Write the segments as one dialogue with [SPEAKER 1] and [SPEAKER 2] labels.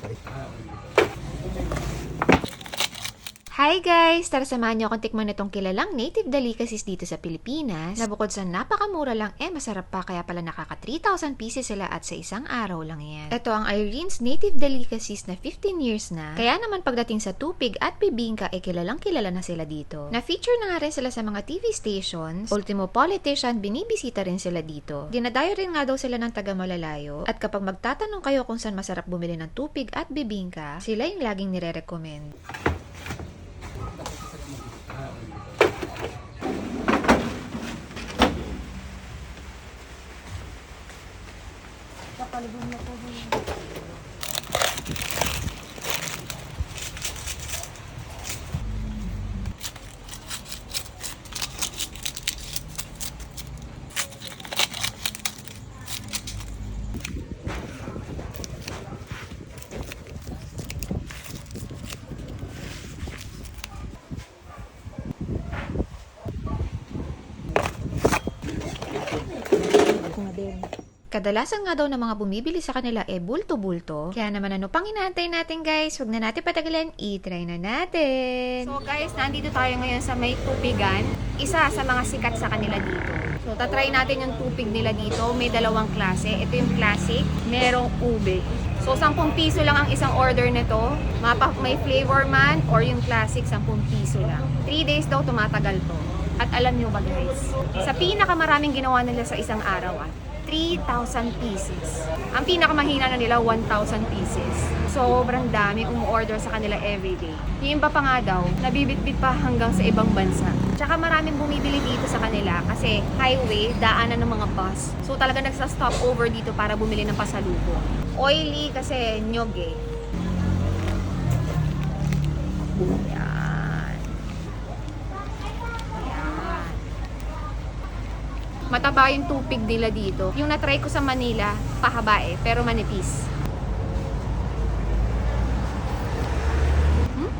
[SPEAKER 1] patay.
[SPEAKER 2] Hi guys! Tara samahan niyo akong tikman itong kilalang native delicacies dito sa Pilipinas na bukod sa napakamura lang, eh masarap pa kaya pala nakaka 3,000 pieces sila at sa isang araw lang yan. Ito ang Irene's Native Delicacies na 15 years na, kaya naman pagdating sa tupig at bibingka, eh kilalang kilala na sila dito. Na-feature na nga rin sila sa mga TV stations, Ultimo Politician, binibisita rin sila dito. Dinadayo rin nga daw sila ng taga malalayo at kapag magtatanong kayo kung saan masarap bumili ng tupig at bibingka, sila yung laging nire-recommend. Palubog na po. Ako na din. Kadalasan nga daw ng mga bumibili sa kanila e bulto-bulto. Kaya naman ano pang inaantay natin guys? Huwag na natin patagalan, i-try na natin. So guys, nandito tayo ngayon sa may tupigan. Isa sa mga sikat sa kanila dito. So tatry natin yung tupig nila dito. May dalawang klase. Ito yung classic, merong ube. So 10 piso lang ang isang order nito. Mapa may flavor man or yung classic 10 piso lang. 3 days daw tumatagal to. At alam nyo ba guys, sa pinakamaraming ginawa nila sa isang araw ah, 3,000 pieces. Ang pinakamahina na nila, 1,000 pieces. Sobrang dami umu-order sa kanila everyday. Yung iba pa nga daw, nabibitbit pa hanggang sa ibang bansa. Tsaka maraming bumibili dito sa kanila kasi highway, daanan ng mga bus. So talaga nagsa-stop over dito para bumili ng pasalubong. Oily kasi nyog eh. Mataba yung tupig nila dito. Yung natry ko sa Manila, pahaba eh, pero manipis. Hmm?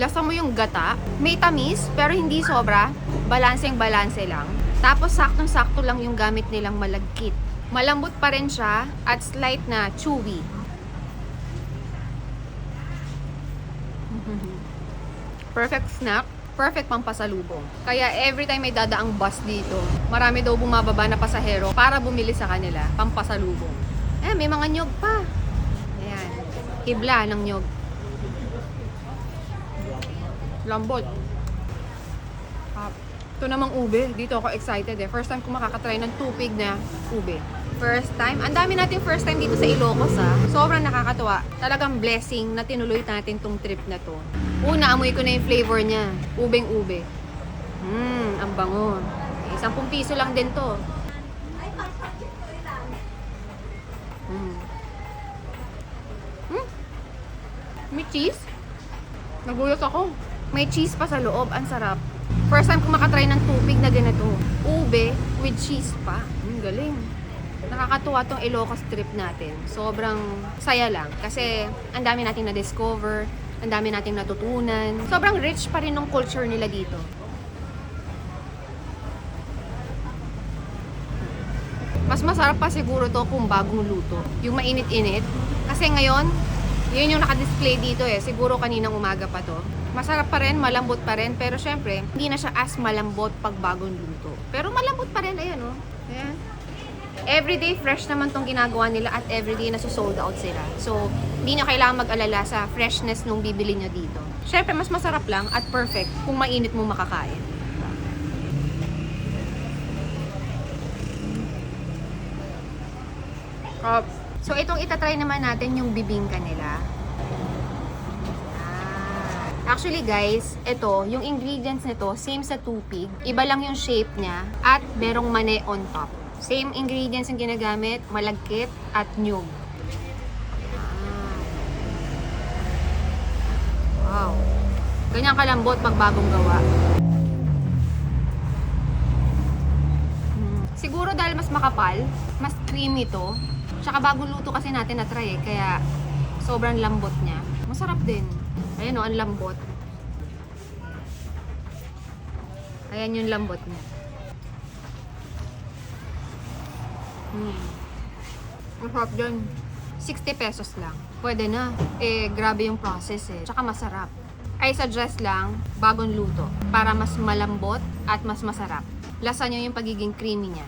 [SPEAKER 2] Lasa mo yung gata. May tamis, pero hindi sobra. Balanseng balanse lang. Tapos saktong-sakto lang yung gamit nilang malagkit. Malambot pa rin siya at slight na chewy. Perfect snack perfect pang pasalubong. Kaya every time may dadaang bus dito, marami daw bumababa na pasahero para bumili sa kanila, pampasalubong. Eh, may mga nyog pa. Ayan. Hibla ng nyog. Lambot. Ah, ito namang ube. Dito ako excited eh. First time ko makakatry ng tupig na ube. First time. Ang dami natin first time dito sa Ilocos ah. Sobrang nakakatuwa. Talagang blessing na tinuloy natin tong trip na to. Una, amoy ko na yung flavor niya. Ubeng ube. Mmm, ang bango. Eh, 10 piso lang din to. Mm. Mm. May cheese? Nagulat ako. May cheese pa sa loob. Ang sarap. First time ko makatry ng tubig na ganito. Ube with cheese pa. Mm, galing. Nakakatuwa tong Ilocos trip natin. Sobrang saya lang. Kasi ang dami nating na-discover. Ang dami nating natutunan. Sobrang rich pa rin ng culture nila dito. Mas masarap pa siguro to kung bagong luto. Yung mainit-init. Kasi ngayon, yun yung nakadisplay dito eh. Siguro kaninang umaga pa to. Masarap pa rin, malambot pa rin. Pero syempre, hindi na siya as malambot pag bagong luto. Pero malambot pa rin, ayan oh. Ayan. Everyday fresh naman tong ginagawa nila at everyday na sold out sila. So, hindi nyo kailangan mag-alala sa freshness nung bibili nyo dito. Syempre, mas masarap lang at perfect kung mainit mo makakain. Up. So, itong itatry naman natin yung bibingka nila. Ah. Actually guys, ito, yung ingredients nito, same sa tupig. Iba lang yung shape niya at merong mane on top. Same ingredients yung ginagamit, malagkit at nyug. Ah. Wow. Ganyan kalambot pag bagong gawa. Mm. Siguro dahil mas makapal, mas creamy to. Tsaka bagong luto kasi natin na try eh, kaya sobrang lambot niya. Masarap din. Ayan o, ang lambot. Ayan yung lambot niya. Hmm. Masarap dyan. 60 pesos lang. Pwede na. Eh, grabe yung process eh. Tsaka masarap. I suggest lang, bagong luto. Para mas malambot at mas masarap. Lasa nyo yung pagiging creamy niya.